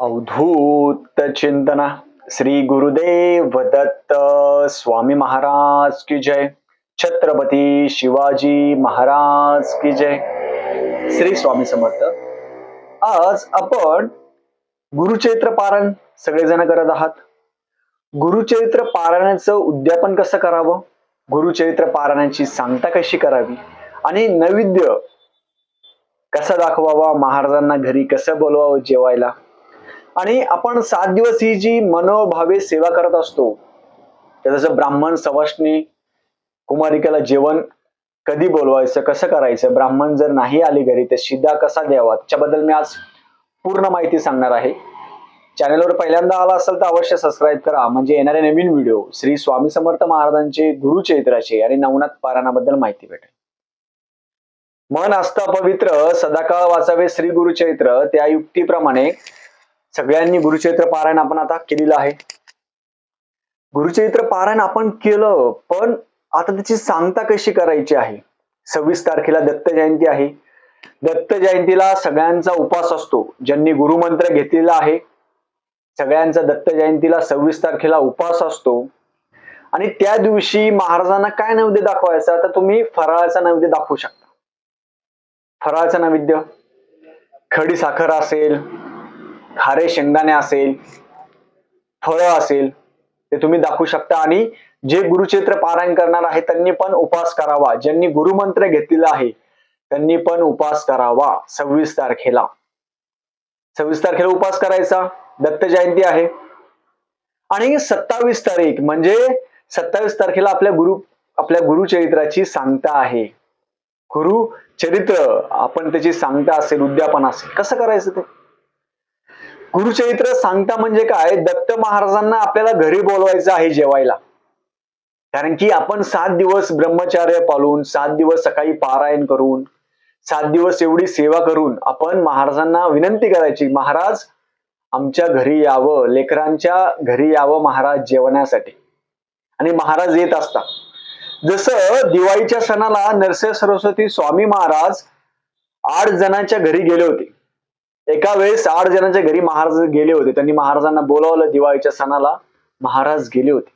अवधूत चिंतना श्री गुरुदेव दत्त स्वामी महाराज की जय। छत्रपती शिवाजी महाराज की जय। श्री स्वामी समर्थ। आज आपण गुरुचैत्र पारायण सगळेजण करत आहात. गुरुचरित्र पारायणाचं उद्यापन कसं करावं? गुरुचरित्र पारायणाची सांगता कशी करावी? आणि नैवेद्य कसा दाखवावा? महाराजांना घरी कसं बोलवावं जेवायला? आणि आपण सात दिवस ही जी मनोभावे सेवा करत असतो जसं ब्राह्मण सवाष्णी कुमारिकेला जेवण कधी बोलवायचं कसं करायचं ब्राह्मण जर नाही आले घरी तर शिदा कसा द्यावा? त्याच्याबद्दल मी आज पूर्ण माहिती सांगणार आहे. चॅनलवर पहिल्यांदा आला असेल तर अवश्य सबस्क्राईब करा. म्हणजे येणारे नवीन व्हिडिओ श्री स्वामी समर्थ महाराजांचे गुरुचरित्राचे आणि नवनाथ पारायणाबद्दल माहिती भेटेल. मन असता पवित्र सदाकाळ वाचावे श्री गुरुचरित्र त्या युक्तीप्रमाणे सगळ्यांनी गुरुचरित्र पारायण आपण आता केलेलं आहे. गुरुचरित्र पारायण आपण केलं पण आता त्याची सांगता कशी करायची आहे? सव्वीस तारखेला दत्त जयंती आहे. दत्त जयंतीला सगळ्यांचा उपास असतो. ज्यांनी गुरुमंत्र घेतलेला आहे सगळ्यांचा दत्त जयंतीला सव्वीस तारखेला उपास असतो. आणि त्या दिवशी महाराजांना काय नैवेद्य दाखवायचा? तर तुम्ही फराळाचा नैवेद्य दाखवू शकता. फराळाचा नैवेद्य. खडी साखर असेल खारे शेंगदाणे असेल फळं असेल ते तुम्ही दाखवू शकता. आणि जे गुरुचैत्र पारायण करणार आहे त्यांनी पण उपास करावा. ज्यांनी गुरुमंत्र घेतलेला आहे त्यांनी पण उपास करावा. सव्वीस तारखेला. सव्वीस तारखेला उपास करायचा. दत्त जयंती आहे. आणि सत्तावीस तारीख म्हणजे सत्तावीस तारखेला आपल्या गुरु आपल्या गुरुचरित्राची सांगता आहे. गुरु चरित्र आपण त्याची सांगता असेल उद्यापन असेल. कसं करायचं ते? गुरुचरित्र सांगता म्हणजे काय? दत्त महाराजांना आपल्याला घरी बोलवायचं आहे जेवायला. कारण की आपण सात दिवस ब्रह्मचार्य पाळून सात दिवस सकाळी पारायण करून सात दिवस एवढी सेवा करून आपण महाराजांना विनंती करायची महाराज आमच्या घरी यावं लेकरांच्या घरी यावं महाराज जेवण्यासाठी. आणि महाराज येत असतात. जसं दिवाळीच्या सणाला नरसिंह सरस्वती स्वामी महाराज आठ जणांच्या घरी गेले होते. एका वेळेस आठ जणांच्या घरी महाराज गेले होते. त्यांनी महाराजांना बोलावलं दिवाळीच्या सणाला. महाराज गेले होते.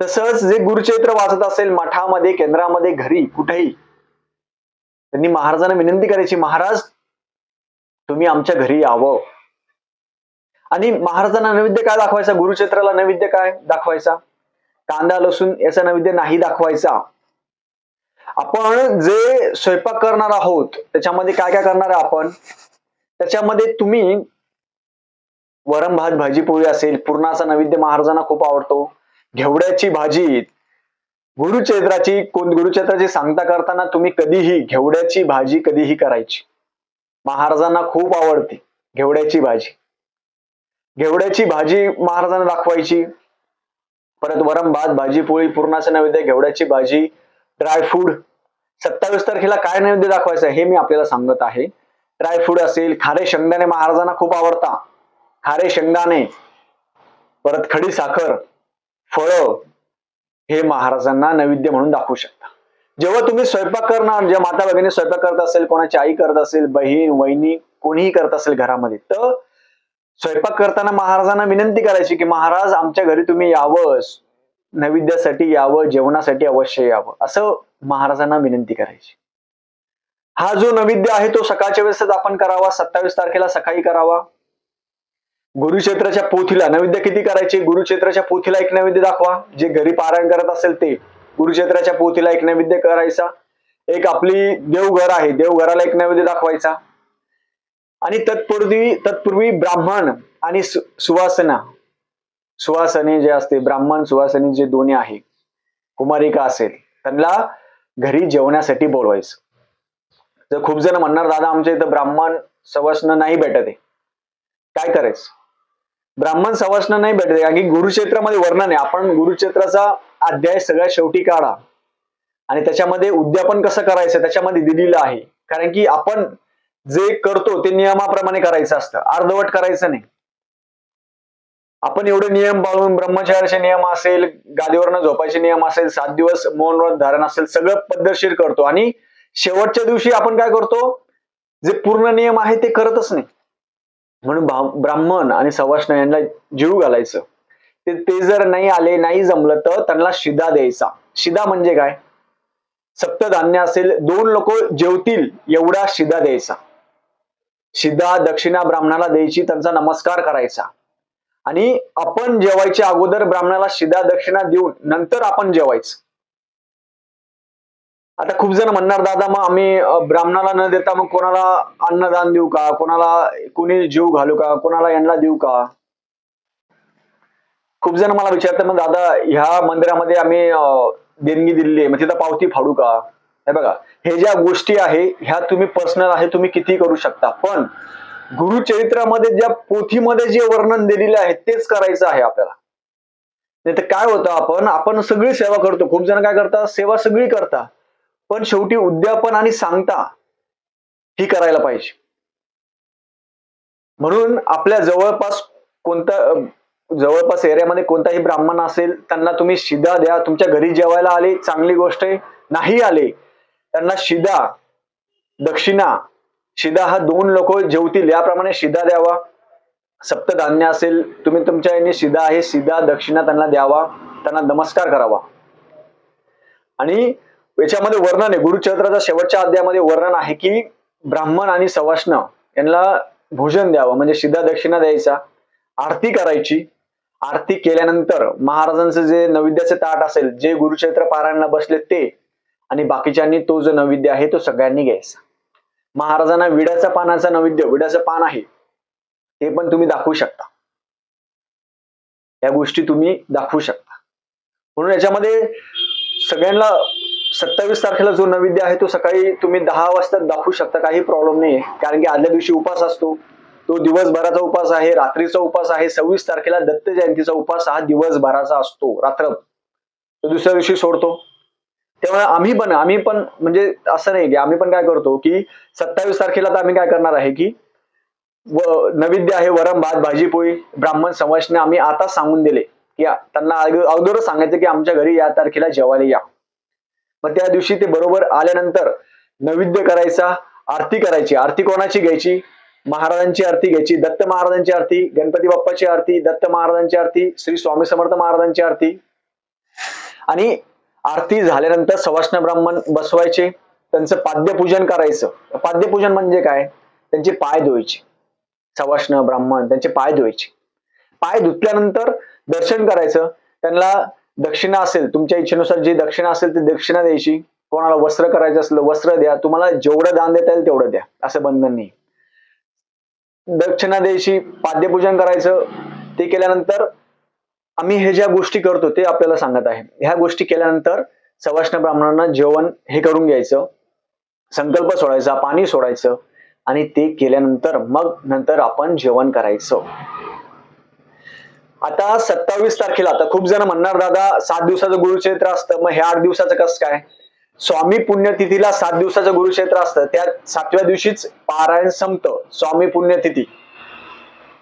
तसंच जे गुरुचैत्र वाचत असेल मठामध्ये केंद्रामध्ये घरी कुठेही त्यांनी महाराजांना विनंती करायची महाराज तुम्ही आमच्या घरी यावं. आणि महाराजांना नैवेद्य काय दाखवायचा? गुरुचैत्राला नैवेद्य काय दाखवायचा? कांदा लसूण याचा नैवेद्य नाही दाखवायचा. आपण जे स्वयंपाक करणार आहोत त्याच्यामध्ये काय काय करणार आहे आपण? त्याच्यामध्ये तुम्ही वरम भात भाजी पोळी असेल पूर्णाचा नैवेद्य महाराजांना खूप आवडतो. घेवड्याची भाजी गुरुचैत्राची कोण गुरुचैत्राची सांगता करताना तुम्ही कधीही घेवड्याची भाजी कधीही करायची. महाराजांना खूप आवडते घेवड्याची भाजी. घेवड्याची भाजी महाराजांना दाखवायची. परत वरम भात भाजी पोळी पूर्णाचा नैवेद्य घेवड्याची भाजी ड्रायफ्रूट सत्तावीस तारखेला काय नैवेद्य दाखवायचं हे मी आपल्याला सांगत आहे. ड्रायफ्रूट असेल खारे शेंगदाणे महाराजांना खूप आवडता. खारे शेंगदाणे परत खडी साखर फळं हे महाराजांना नैवेद्य म्हणून दाखवू शकता. जेव्हा तुम्ही स्वयंपाक करणार ज्या माता भगिनी स्वयंपाक करत असेल कोणाची आई करत असेल बहीण वहिनी कोणीही करत असेल घरामध्ये तर स्वयंपाक करताना महाराजांना विनंती करायची की महाराज आमच्या घरी तुम्ही यावं नैवेद्यासाठी यावं जेवणासाठी अवश्य यावं. असं महाराजांना विनंती करायची. हा जो नैवेद्य आहे तो सकाळच्या वेळेसच आपण करावा सत्तावीस तारखेला सकाळी करावा. गुरुक्षेत्राच्या पोथीला नैवेद्य किती करायचे? गुरुक्षेत्राच्या पोथीला एक नैवेद्य दाखवा. जे घरी पारायण करत असेल ते. गुरुक्षेत्राच्या पोथीला एक नैवेद्य करायचा. एक आपली देवघर आहे देवघराला एक नैवेद्य दाखवायचा. आणि तत्पूर्वी तत्पूर्वी ब्राह्मण आणि सु- सुवासना. सुवासने जे असते ब्राह्मण सुवासनी जे दोन्ही आहे कुमारिका असेल त्यांना घरी जेवण्यासाठी बोलवायचं. जर खूप जण म्हणणार दादा आमच्या इथं ब्राह्मण सवसणं नाही भेटत आहे. काय करायचं? ब्राह्मण सवासनं नाही भेटत आहे. कारण की गुरुक्षेत्रामध्ये वर्णन आहे. आपण गुरुक्षेत्राचा अध्याय सगळ्यात शेवटी काढा. आणि त्याच्यामध्ये उद्यापन कसं करायचं त्याच्यामध्ये दिलेलं आहे. कारण की आपण जे करतो ते नियमाप्रमाणे करायचं असतं. अर्धवट करायचं नाही. आपण एवढे नियम पाळून ब्रह्मचार्याचे नियम असेल गादीवरनं झोपायचे नियम असेल सात दिवस मौन व्रत धारण असेल सगळं पद्धतशीर करतो. आणि शेवटच्या दिवशी आपण काय करतो? जे पूर्ण नियम आहे ते करतच नाही. म्हणून ब्राह्मण आणि सवाष्ण यांना जीव घालायचं. ते ते जर नाही आले नाही जमलं तर त्यांना शिदा द्यायचा. शिदा म्हणजे काय? सप्तधान्य असेल दोन लोक जेवतील एवढा शिदा द्यायचा. शिदा दक्षिणा ब्राह्मणाला द्यायची त्यांचा नमस्कार करायचा. आणि आपण जेवायच्या अगोदर ब्राह्मणाला शिदा दक्षिणा देऊन नंतर आपण जेवायचं. आता खूप जण म्हणणार दादा मग आम्ही ब्राह्मणाला न देता मग कोणाला अन्नदान देऊ का? कोणाला कुणी जीव घालू का? कोणाला यांना देऊ का? खूप जण मला विचारतात मग दादा ह्या मंदिरामध्ये आम्ही देणगी दिलेली आहे मग तिथं पावती फाडू का? हे बघा हे ज्या गोष्टी आहे ह्या तुम्ही पर्सनल आहे तुम्ही किती करू शकता. पण गुरुचरित्रामध्ये ज्या पोथीमध्ये जे वर्णन दिलेले आहे तेच करायचं आहे आपल्याला. नाही तर काय होतं आपण? आपण सगळी सेवा करतो. खूप जण काय करतात? सेवा सगळी करता पण शेवटी उद्यापन आणि सांगता ही करायला पाहिजे. म्हणून आपल्या जवळपास कोणता जवळपास एरियामध्ये कोणताही ब्राह्मण असेल त्यांना तुम्ही शिदा द्या. तुमच्या घरी जेवायला आले चांगली गोष्ट आहे. नाही आले त्यांना शिदा दक्षिणा शिदा हा दोन लोक जेवतील. याप्रमाणे शिदा द्यावा. सप्तधान्य असेल तुम्ही तुमच्या याने शिदा आहे शिदा दक्षिणा त्यांना द्यावा. त्यांना नमस्कार करावा. आणि याच्यामध्ये वर्णन आहे. गुरुचरित्राच्या शेवटच्या अध्यायामध्ये वर्णन आहे की ब्राह्मण आणि सवाष्ण यांना भोजन द्यावं म्हणजे सिद्धा दक्षिणा द्यायचा आरती करायची. आरती केल्यानंतर महाराजांचं जे नैवेद्याचे ताट असेल जे गुरुचरित्र पारायणला बसले ते आणि बाकीच्यांनी तो जो नैवेद्य आहे तो सगळ्यांनी घ्यायचा. महाराजांना विड्याचा पानाचा नैवेद्य विड्याचं पान आहे ते पण तुम्ही दाखवू शकता. या गोष्टी तुम्ही दाखवू शकता. म्हणून याच्यामध्ये सगळ्यांना सत्तावीस तारखेला जो नैवेद्य आहे तो सकाळी तुम्ही दहा वाजता दाखवू शकता काही प्रॉब्लेम नाही आहे कारण की आदल्या दिवशी उपास असतो. तो दिवसभराचा उपास आहे रात्रीचा उपास आहे सव्वीस तारखेला दत्त जयंतीचा उपास हा दिवसभराचा असतो रात्र. तो दुसऱ्या दिवशी सोडतो. तेव्हा आम्ही पण आम्ही पण म्हणजे असं नाही की आम्ही पण काय करतो की सत्तावीस तारखेला तर आम्ही काय करणार आहे की व नैवेद्य आहे वरम भात भाजी पोळी ब्राह्मण समाजने आम्ही आता सांगून दिले की त्यांना अगोदरच सांगायचं की आमच्या घरी या तारखेला जेवायला या. मग त्या दिवशी ते बरोबर आल्यानंतर नैवेद्य करायचा आरती करायची. आरती कोणाची घ्यायची? महाराजांची आरती घ्यायची. दत्त महाराजांची आरती गणपती बाप्पाची आरती दत्त महाराजांची आरती श्री स्वामी समर्थ महाराजांची आरती. आणि आरती झाल्यानंतर सवाष्ण ब्राह्मण बसवायचे. त्यांचं पाद्यपूजन करायचं. पाद्यपूजन म्हणजे काय? त्यांचे पाय धुवायचे. सवाष्ण ब्राह्मण त्यांचे पाय धुवायचे. पाय धुतल्यानंतर दर्शन करायचं. त्यांना दक्षिणा असेल तुमच्या इच्छेनुसार जी दक्षिणा असेल ती दक्षिणा द्यायची. कोणाला वस्त्र करायचं असलं वस्त्र द्या. तुम्हाला जेवढं दान देता येईल तेवढं द्या. असं बंधन नाही. दक्षिणा द्यायची पाद्यपूजन करायचं ते केल्यानंतर आम्ही हे ज्या गोष्टी करतो ते आपल्याला सांगत आहे. ह्या गोष्टी केल्यानंतर सवाष्ण ब्राह्मणांना जेवण हे करून घ्यायचं. संकल्प सोडायचा पाणी सोडायचं. आणि ते केल्यानंतर मग नंतर आपण जेवण करायचं. आता सत्तावीस तारखेला आता खूप जण म्हणणार दादा सात दिवसाचं गुरुक्षेत्र असतं मग हे आठ दिवसाचं कसं काय? स्वामी पुण्यतिथीला सात दिवसाचं गुरुक्षेत्र असतं. त्या सातव्या दिवशीच पारायण संपतं स्वामी पुण्यतिथी.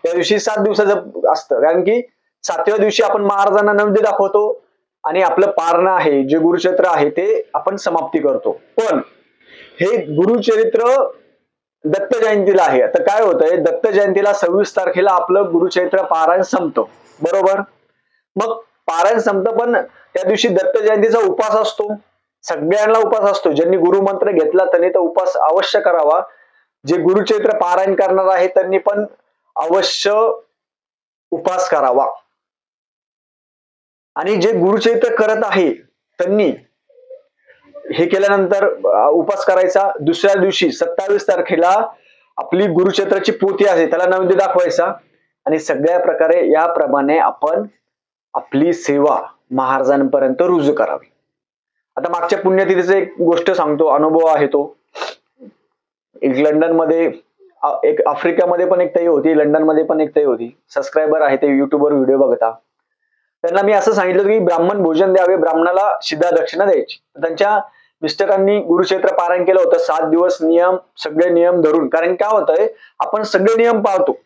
त्या दिवशी सात दिवसाचं असतं. कारण की सातव्या दिवशी आपण महाराजांना नैवेद्य दाखवतो आणि आपलं पारणं आहे जे गुरुक्षेत्र आहे ते आपण समाप्ती करतो. पण हे गुरुचरित्र दत्त जयंतीला आहे. आता काय होतंय दत्त जयंतीला सव्वीस तारखेला आपलं गुरुचरित्र पारायण संपतो. बरोबर? मग पारायण संपत पण त्या दिवशी दत्त जयंतीचा उपास असतो. सगळ्यांना उपास असतो. ज्यांनी गुरुमंत्र घेतला त्यांनी तो उपास अवश्य करावा. जे गुरुचरित्र पारायण करणार आहे त्यांनी पण अवश्य उपास करावा. आणि जे गुरुचरित्र करत आहे त्यांनी हे केल्यानंतर उपास करायचा. दुसऱ्या दिवशी सत्तावीस तारखेला आपली गुरुक्षेत्राची पोथी आहे त्याला नैवेद्य दाखवायचा. आणि सगळ्या प्रकारे याप्रमाणे आपण आपली सेवा महाराजांपर्यंत रुजू करावी. आता मागच्या पुण्यतिथीचं एक गोष्ट सांगतो अनुभव आहे तो. एक लंडनमध्ये एक आफ्रिकामध्ये पण एक तई होती लंडनमध्ये पण एक तई होती. सबस्क्रायबर आहे ते युट्यूबवर व्हिडिओ बघता. त्यांना मी असं सांगितलं की ब्राह्मण भोजन द्यावे ब्राह्मणाला सिद्धा दक्षिणा द्यायची. त्यांच्या मिस्टरांनी गुरुक्षेत्र पारायण केलं होतं सात दिवस नियम सगळे नियम धरून. कारण काय होतंय आपण सगळे नियम पाळतो.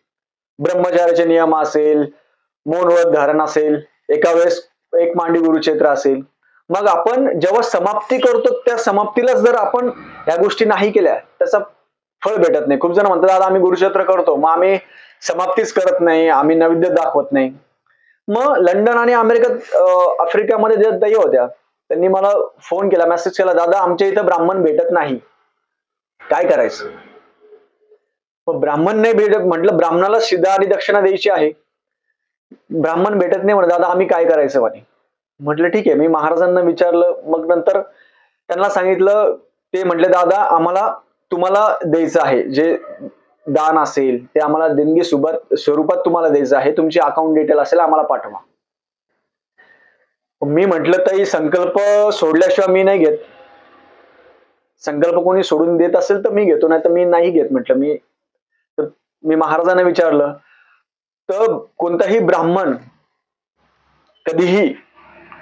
ब्रह्मचार्याचे नियम असेल मौनव्रत धारण असेल एका वेळेस एक मांडी गुरुक्षेत्र असेल. मग आपण जेव्हा समाप्ती करतो त्या समाप्तीलाच जर आपण या गोष्टी नाही केल्या त्याचा फळ भेटत नाही. खूप जण म्हणतात दादा आम्ही गुरुक्षेत्र करतो. मग आम्ही समाप्तीच करत नाही आम्ही नैवेद्य दाखवत नाही. मग लंडन आणि अमेरिकेत आफ्रिकामध्ये ज्या ताई होत्या त्यांनी मला फोन केला मेसेज केला दादा आमच्या इथं ब्राह्मण भेटत नाही. काय करायचं? ब्राह्मण नाही भेटत म्हटलं ब्राह्मणाला शिदा आणि दक्षिणा द्यायची आहे. ब्राह्मण भेटत नाही म्हणत दादा आम्ही काय करायचं म्हणे? म्हटलं ठीक आहे. मी महाराजांना विचारलं मग नंतर त्यांना सांगितलं ते म्हटले दादा आम्हाला तुम्हाला द्यायचं आहे. जे दान असेल ते आम्हाला देणगी सुबत स्वरूपात तुम्हाला द्यायचं आहे. तुमची अकाउंट डिटेल असेल आम्हाला पाठवा. मी म्हटलं तरी संकल्प सोडल्याशिवाय मी नाही घेत. संकल्प कोणी सोडून देत असेल तर मी घेतो नाही तर मी नाही घेत म्हटलं. मी मी महाराजांना विचारलं तर कोणताही ब्राह्मण कधीही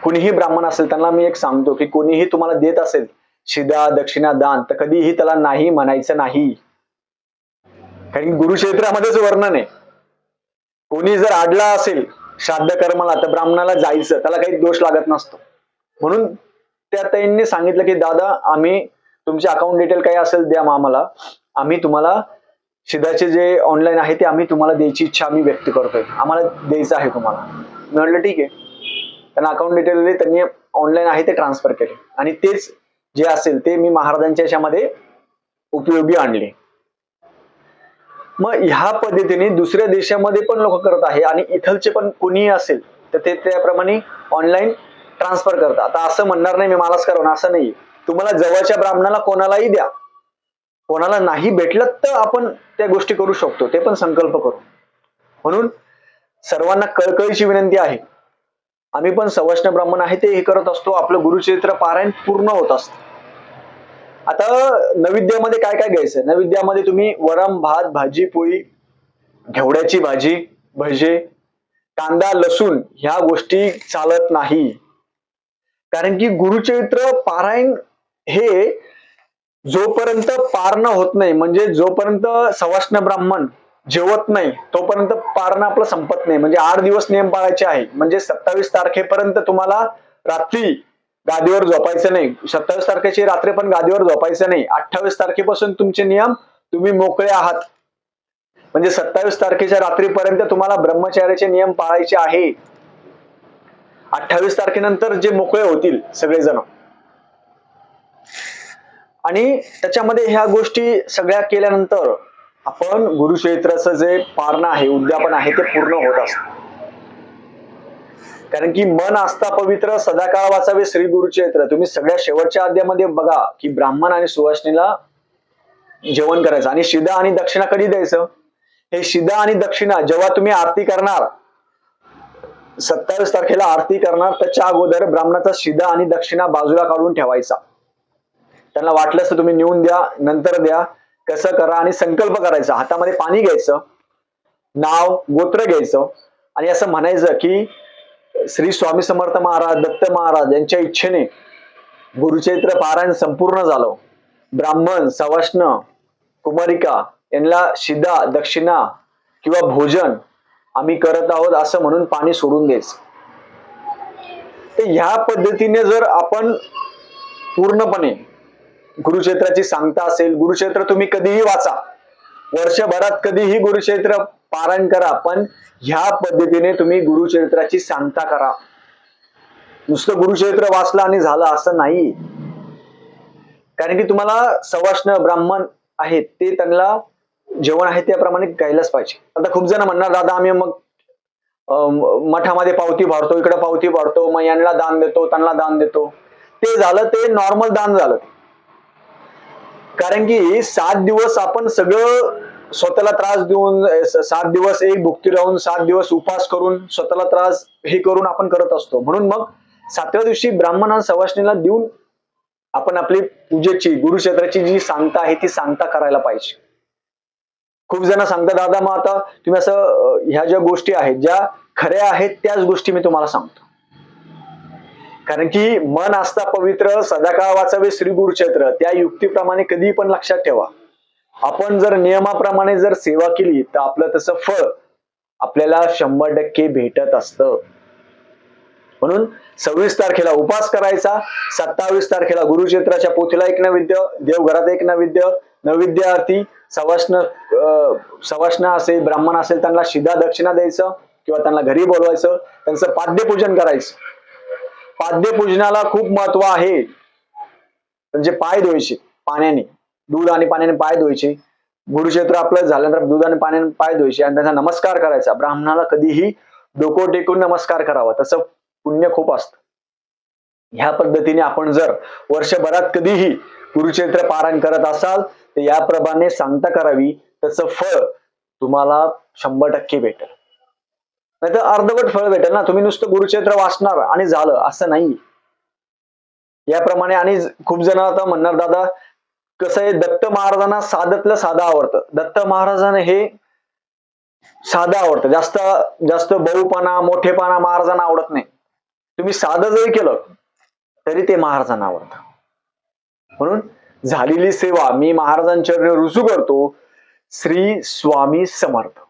कुणीही ब्राह्मण असेल त्यांना मी एक सांगतो की कोणीही तुम्हाला देत असेल शिदा दक्षिणा दान तर कधीही त्याला नाही म्हणायचं नाही. कारण गुरुक्षेत्रामध्येच वर्णन आहे. कोणी जर आडला असेल श्राद्ध कर्माला तर ब्राह्मणाला जायचं त्याला काही दोष लागत नसतो. म्हणून त्या ताईंनी सांगितलं की दादा आम्ही तुमचे अकाउंट डिटेल काही असेल द्या आम्हाला आम्ही तुम्हाला शिदाचे जे ऑनलाईन आहे ते आम्ही तुम्हाला द्यायची इच्छा आम्ही व्यक्त करतोय. आम्हाला द्यायचं आहे तुम्हाला. मी म्हटलं ठीक आहे. त्यांना अकाउंट डिटेल दिले त्यांनी ऑनलाईन आहे ते ट्रान्सफर केले. आणि तेच जे असेल ते मी महाराजांच्या याच्यामध्ये उपयोगी आणले. मग ह्या पद्धतीने दुसऱ्या देशामध्ये पण लोक करत आहे आणि इथलचे पण कोणीही असेल तर ते त्याप्रमाणे ऑनलाईन ट्रान्सफर करतात. आता असं म्हणणार नाही मी मलाच करणार असं नाही तुम्हाला जवळच्या ब्राह्मणाला कोणालाही द्या. कोणाला नाही भेटलं तर आपण त्या गोष्टी करू शकतो ते पण संकल्प करू. म्हणून सर्वांना कळकळीची विनंती आहे. आम्ही पण सवष्ण ब्राह्मण आहे ते हे करत असतो आपलं गुरुचरित्र पारायण पूर्ण होत असतं. आता नैवेद्यामध्ये काय काय घ्यायचं? नैवेद्यामध्ये तुम्ही वरम भात भाजी पोळी घेवड्याची भाजी भजे कांदा लसूण ह्या गोष्टी चालत नाही. कारण की गुरुचरित्र पारायण हे जोपर्यंत पारणं होत नाही म्हणजे जोपर्यंत सवाष्ण ब्राह्मण जेवत नाही तोपर्यंत पारणं आपलं संपत नाही. म्हणजे आठ दिवस नियम पाळायचे आहे. म्हणजे सत्तावीस तारखेपर्यंत तुम्हाला रात्री गादीवर झोपायचं नाही. सत्तावीस तारखेची रात्री पण गादीवर झोपायचं नाही. अठ्ठावीस तारखेपासून तुमचे नियम तुम्ही मोकळे आहात. म्हणजे सत्तावीस तारखेच्या रात्रीपर्यंत तुम्हाला ब्रह्मचार्याचे नियम पाळायचे आहे. अठ्ठावीस तारखेनंतर जे मोकळे होतील सगळेजण. आणि त्याच्यामध्ये ह्या गोष्टी सगळ्या केल्यानंतर आपण गुरुक्षेत्राचं जे पारणं आहे उद्यापन आहे ते पूर्ण होत असत. कारण की मन असता पवित्र सदाकाळ वाचावे श्री गुरुचरित्र तुम्ही सगळ्या शेवटच्या अध्यामध्ये बघा की ब्राह्मण आणि सुवासनीला जेवण करायचं. आणि शिदा आणि दक्षिणा कधी द्यायचं? हे शिदा आणि दक्षिणा जेव्हा तुम्ही आरती करणार सत्तावीस तारखेला आरती करणार त्याच्या अगोदर ब्राह्मणाचा शिदा आणि दक्षिणा बाजूला काढून ठेवायचा. त्यांना वाटलं तर तुम्ही नेऊन द्या नंतर द्या. कसं करा आणि संकल्प करायचा. हातामध्ये पाणी घ्यायचं. नाव गोत्र घ्यायचं. आणि असं म्हणायचं की श्री स्वामी समर्थ महाराज दत्त महाराज यांच्या इच्छेने गुरुचैत्र पारायण संपूर्ण झालं. ब्राह्मण सवाष्ण कुमारिका यांना शिदा दक्षिणा किंवा भोजन आम्ही करत आहोत असं म्हणून पाणी सोडून द्यायचं. तर ह्या पद्धतीने जर आपण पूर्णपणे गुरुक्षेत्राची सांगता असेल गुरुक्षेत्र तुम्ही कधीही वाचा. वर्षभरात कधीही गुरुक्षेत्र पारायण करा पण ह्या पद्धतीने तुम्ही गुरुक्षेत्राची सांगता करा. नुसतं गुरुक्षेत्र वाचलं आणि झालं असं नाही. कारण की तुम्हाला सवाष्ण ब्राह्मण आहेत ते त्यांना जेवण आहे त्याप्रमाणे गायलाच पाहिजे. आता खूप जण म्हणणार दादा आम्ही मग अं, मठामध्ये पावती भरतो इकडे पावती भरतो मग यांना दान देतो त्यांना दान देतो. ते झालं ते नॉर्मल दान झालं. कारण की सात दिवस आपण सगळं स्वतःला त्रास देऊन सात दिवस एक भुक्ती राहून सात दिवस उपास करून स्वतःला त्रास हे करून आपण करत असतो. म्हणून मग सातव्या दिवशी ब्राह्मण आणि सवासणीला देऊन आपण आपली पूजेची गुरुक्षेत्राची जी सांगता आहे ती सांगता करायला पाहिजे. खूप जण सांगतात दादा मग आता तुम्ही असं ह्या ज्या गोष्टी आहेत ज्या खऱ्या आहेत त्याच गोष्टी मी तुम्हाला सांगतो. कारण की मन असता पवित्र सदाकाळ वाचावे श्री गुरुक्षेत्र. त्या युक्तीप्रमाणे कधी पण लक्षात ठेवा. आपण जर नियमाप्रमाणे जर सेवा केली तर आपलं तसं फळ आपल्याला शंभर टक्के भेटत असतं. म्हणून सव्वीस तारखेला उपास करायचा सत्तावीस तारखेला गुरुक्षेत्राच्या पोथीला एक नैवेद्य देवघरात एक नैवेद्य नैवेद्यार्थी सवाष्ण अं, सवाष्ण असेल ब्राह्मण असेल त्यांना शिधा दक्षिणा द्यायचं किंवा त्यांना घरी बोलवायचं त्यांचं पाद्यपूजन करायचं. पाद्यपूजनाला खूप महत्त्व आहे. म्हणजे पाय धुवायचे पाण्याने दूध आणि पाण्याने पाय धुवायचे. गुरुक्षेत्र आपलं झाल्यानंतर दूध आणि पाण्याने पाय धुवायचे आणि त्यांचा नमस्कार करायचा. ब्राह्मणाला कधीही डोकं टेकून नमस्कार करावा. तसं पुण्य खूप असतं. ह्या पद्धतीने आपण जर वर्षभरात कधीही गुरुक्षेत्र पारायण करत असाल तर याप्रमाणे सांगता करावी. त्याचं फळ तुम्हाला शंभर टक्के भेटेल. नाही तर अर्धवट फळ भेटेल ना. तुम्ही नुसतं गुरुक्षेत्र वाचणार आणि झालं असं नाही. याप्रमाणे आणि खूप जण आता म्हणणार दादा कसं आहे? दत्त महाराजांना साधतलं साधं आवडतं. दत्त महाराजांना हे साधं आवडतं. जास्त जास्त बहुपणा मोठेपणा महाराजांना आवडत नाही. तुम्ही साधं जरी केलं तरी ते महाराजांना आवडतं. म्हणून झालेली सेवा मी महाराजांच्या रुजू करतो. श्री स्वामी समर्थ.